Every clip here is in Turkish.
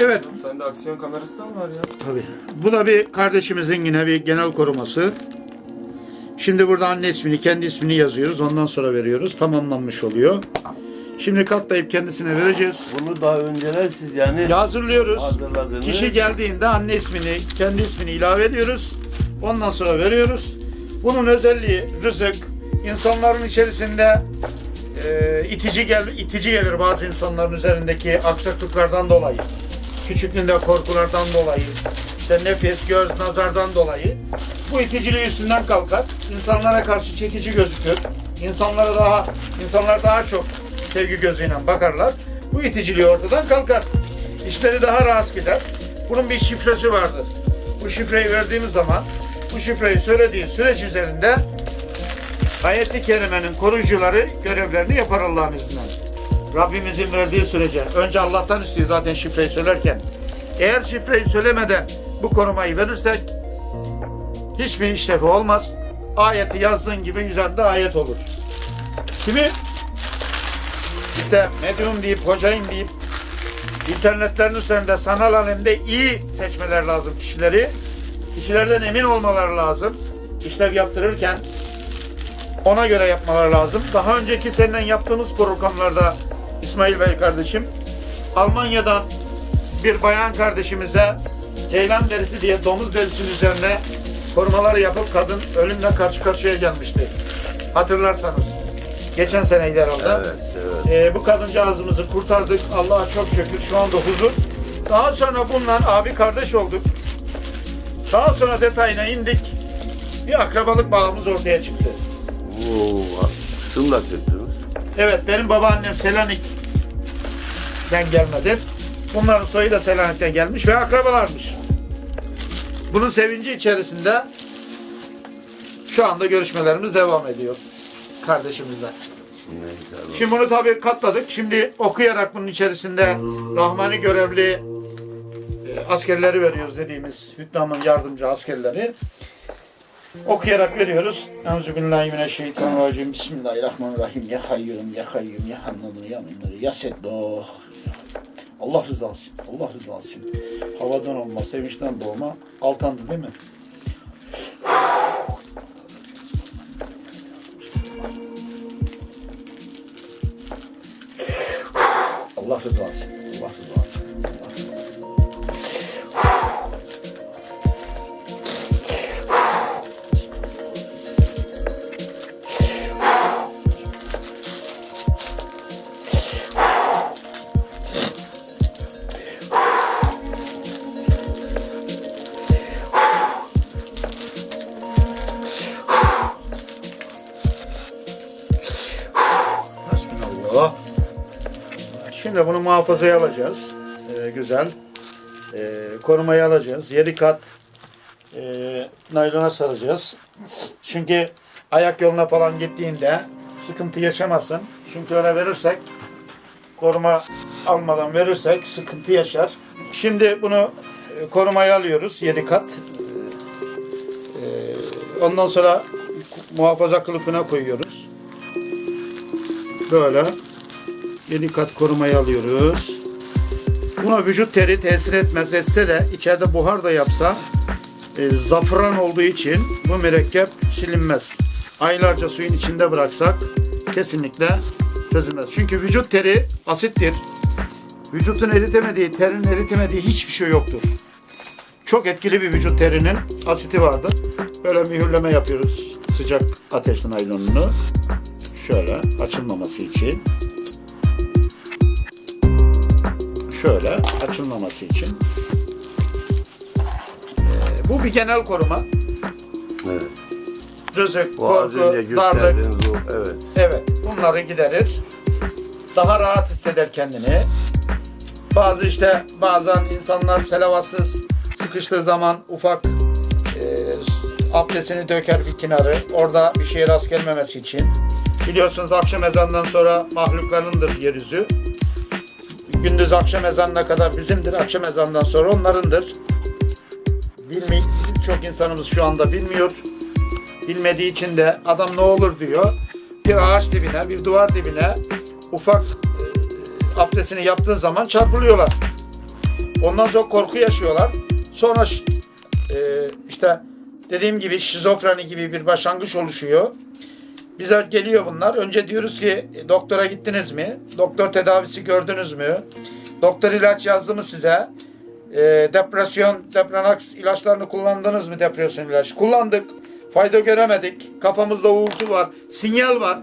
Evet. Sende aksiyon kamerası da mı var ya? Tabii. Bu da bir kardeşimizin yine bir genel koruması. Şimdi burada anne ismini, kendi ismini yazıyoruz. Ondan sonra veriyoruz. Tamamlanmış oluyor. Şimdi katlayıp kendisine vereceğiz. Bunu daha önceler siz yani Hazırlıyoruz. hazırladınız. Kişi geldiğinde anne ismini, kendi ismini ilave ediyoruz. Ondan sonra veriyoruz. Bunun özelliği rızık. insanların içerisinde e, itici gel itici gelir bazı insanların üzerindeki aksaklıklardan dolayı. Küçüklüğünde korkulardan dolayı. işte nefes, göz, nazardan dolayı. Bu iticiliği üstünden kalkar. İnsanlara karşı çekici gözükür. İnsanlara daha insanlar daha çok sevgi gözüyle bakarlar. Bu iticiliği ortadan kalkar. İşleri daha rahat gider. Bunun bir şifresi vardır. Bu şifreyi verdiğimiz zaman bu şifreyi söylediği süreç üzerinde ayet-i kerimenin koruyucuları görevlerini yapar Allah'ın izniyle. Rabbimizin verdiği sürece. Önce Allah'tan istiyor zaten şifreyi söylerken. Eğer şifreyi söylemeden bu korumayı verirsek hiçbir işlevi olmaz. Ayeti yazdığın gibi üzerinde ayet olur. Kimi işte medyum deyip, hocayım deyip internetlerin üzerinde sanal alemde iyi seçmeler lazım kişileri. Kişilerden emin olmaları lazım. İşlev yaptırırken ona göre yapmaları lazım. Daha önceki seninle yaptığımız programlarda İsmail Bey kardeşim Almanya'dan bir bayan kardeşimize ceylan derisi diye domuz derisinin üzerine korumalar yapıp kadın ölümle karşı karşıya gelmişti. Hatırlarsanız. Geçen seneydi herhalde. Evet, evet. Ee, bu kadıncağızımızı kurtardık. Allah'a çok şükür şu anda huzur. Daha sonra bundan abi kardeş olduk. Daha sonra detayına indik. Bir akrabalık bağımız ortaya çıktı. Oo, şunu da söktünüz. Evet benim babaannem Selanik'ten gelmedi. Bunların soyu da Selanik'ten gelmiş ve akrabalarmış. Bunun sevinci içerisinde şu anda görüşmelerimiz devam ediyor kardeşimizle. Şimdi bunu tabii katladık. Şimdi okuyarak bunun içerisinde Rahmani görevli e, askerleri veriyoruz dediğimiz Hüddam'ın yardımcı askerleri. Okuyarak veriyoruz. Euzubillahimineşşeytanirracim. Bismillahirrahmanirrahim. Ya hayyum, ya kayyum, ya hannadun, ya minları, ya seddoh. Allah rızası için, Allah rızası için. Havadan olma, sevinçten doğma. Altandı değil mi? Şimdi bunu muhafazaya alacağız. Ee, güzel. Ee, korumaya alacağız. 7 kat e, naylona saracağız. Çünkü ayak yoluna falan gittiğinde sıkıntı yaşamasın. Çünkü öyle verirsek koruma almadan verirsek sıkıntı yaşar. Şimdi bunu e, korumaya alıyoruz 7 kat. Ee, ondan sonra muhafaza kılıfına koyuyoruz. Böyle 7 kat korumayı alıyoruz. Buna vücut teri tesir etmez etse de içeride buhar da yapsa e, zafran olduğu için bu mürekkep silinmez. Aylarca suyun içinde bıraksak kesinlikle çözülmez. Çünkü vücut teri asittir. Vücutun eritemediği, terin eritemediği hiçbir şey yoktur. Çok etkili bir vücut terinin asiti vardır. Böyle mühürleme yapıyoruz sıcak ateşli naylonunu. Şöyle açılmaması için. Şöyle açılmaması için. Ee, bu bir genel koruma. Evet. Rızık, az korku, darlık, gösterdiğiniz o. Evet. Evet, bunları giderir. Daha rahat hisseder kendini. Bazı işte bazen insanlar selavatsız sıkıştığı zaman ufak e, abdestini döker bir kenarı. Orada bir şeye rast gelmemesi için. Biliyorsunuz akşam ezanından sonra mahluklarındır yeryüzü. Gündüz akşam ezanına kadar bizimdir. Akşam ezanından sonra onlarındır. Bilmi çok insanımız şu anda bilmiyor. Bilmediği için de adam ne olur diyor. Bir ağaç dibine, bir duvar dibine ufak e, abdestini yaptığı zaman çarpılıyorlar. Ondan sonra korku yaşıyorlar. Sonra e, işte dediğim gibi şizofreni gibi bir başlangıç oluşuyor. Bize geliyor bunlar. Önce diyoruz ki e, doktora gittiniz mi? Doktor tedavisi gördünüz mü? Doktor ilaç yazdı mı size? E, depresyon, Depranax ilaçlarını kullandınız mı depresyon ilaç? Kullandık. Fayda göremedik. Kafamızda uğultu var. Sinyal var.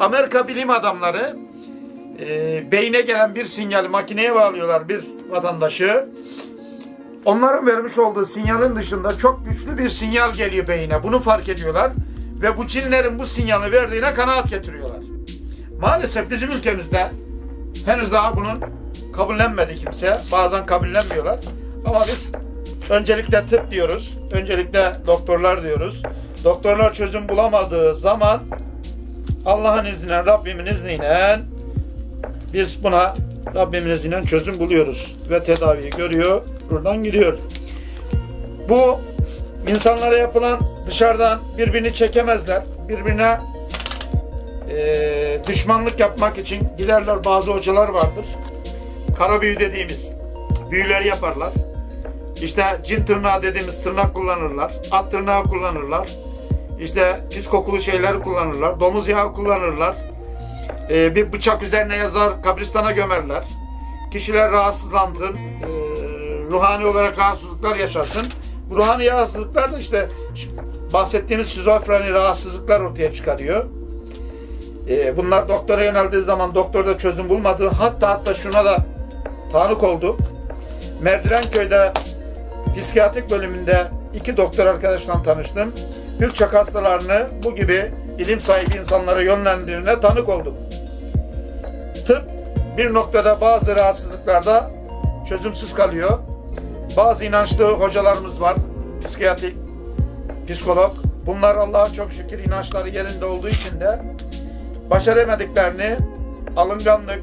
Amerika bilim adamları e, beyne gelen bir sinyali makineye bağlıyorlar bir vatandaşı. Onların vermiş olduğu sinyalin dışında çok güçlü bir sinyal geliyor beyine. Bunu fark ediyorlar ve bu cinlerin bu sinyali verdiğine kanaat getiriyorlar. Maalesef bizim ülkemizde henüz daha bunun kabullenmedi kimse. Bazen kabullenmiyorlar. Ama biz öncelikle tıp diyoruz. Öncelikle doktorlar diyoruz. Doktorlar çözüm bulamadığı zaman Allah'ın izniyle, Rabbimin izniyle biz buna Rabbimin izniyle çözüm buluyoruz ve tedaviyi görüyor, buradan gidiyor. Bu insanlara yapılan dışarıdan birbirini çekemezler. Birbirine eee, düşmanlık yapmak için giderler bazı hocalar vardır. Kara büyü dediğimiz büyüleri yaparlar. İşte cin tırnağı dediğimiz tırnak kullanırlar. At tırnağı kullanırlar. İşte pis kokulu şeyler kullanırlar. Domuz yağı kullanırlar. Ee, bir bıçak üzerine yazar, kabristana gömerler. Kişiler rahatsızlansın, ee, ruhani olarak rahatsızlıklar yaşasın. Ruhani rahatsızlıklar da işte şu bahsettiğimiz şizofreni rahatsızlıklar ortaya çıkarıyor. Ee, bunlar doktora yöneldiği zaman doktor da çözüm bulmadı. Hatta hatta şuna da tanık oldu. Merdivenköy'de psikiyatrik bölümünde iki doktor arkadaşla tanıştım. Birçok hastalarını bu gibi ilim sahibi insanlara yönlendirdiğine tanık oldum. Tıp bir noktada bazı rahatsızlıklarda çözümsüz kalıyor. Bazı inançlı hocalarımız var. Psikiyatrik, psikolog. Bunlar Allah'a çok şükür inançları yerinde olduğu için de başaramadiklerini alınganlık,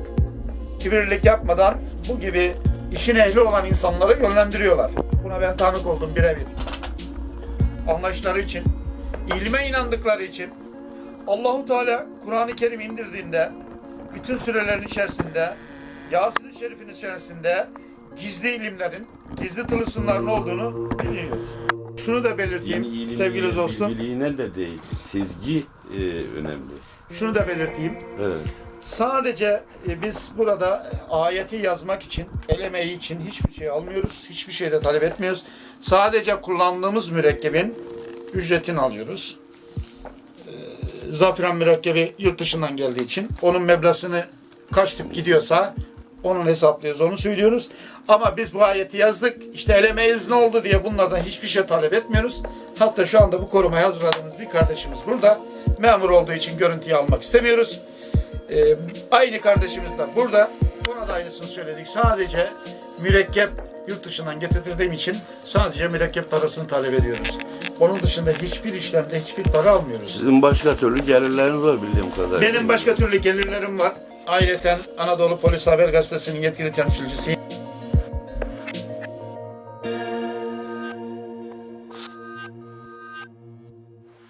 kibirlilik yapmadan bu gibi işin ehli olan insanları yönlendiriyorlar. Buna ben tanık oldum birebir. Anlayışları için, ilme inandıkları için Allahu Teala Kur'an-ı Kerim indirdiğinde bütün sürelerin içerisinde Yasin-i Şerif'in içerisinde gizli ilimlerin, gizli tılsımların olduğunu biliyoruz. Şunu da belirteyim Yani ilim, sevgili dostum. Bilgiliğine de değil. Sezgi e, önemli. Şunu da belirteyim. Evet. Sadece e, biz burada ayeti yazmak için, el emeği için hiçbir şey almıyoruz. Hiçbir şey de talep etmiyoruz. Sadece kullandığımız mürekkebin ücretini alıyoruz. Ee, Zafiran mürekkebi yurt dışından geldiği için onun meblağını kaç tüp gidiyorsa onun hesaplıyoruz, onu söylüyoruz. Ama biz bu ayeti yazdık. İşte el emeğimiz ne oldu diye bunlardan hiçbir şey talep etmiyoruz. Hatta şu anda bu korumayı hazırladığımız bir kardeşimiz burada. Memur olduğu için görüntüyü almak istemiyoruz. Ee, aynı kardeşimiz de burada. Ona da aynısını söyledik. Sadece mürekkep yurt dışından getirdiğim için sadece mürekkep parasını talep ediyoruz. Onun dışında hiçbir işlemde hiçbir para almıyoruz. Sizin başka türlü gelirleriniz var bildiğim kadarıyla. Benim başka türlü gelirlerim var. Ayrıca Anadolu Polis Haber Gazetesi'nin yetkili temsilcisiyim.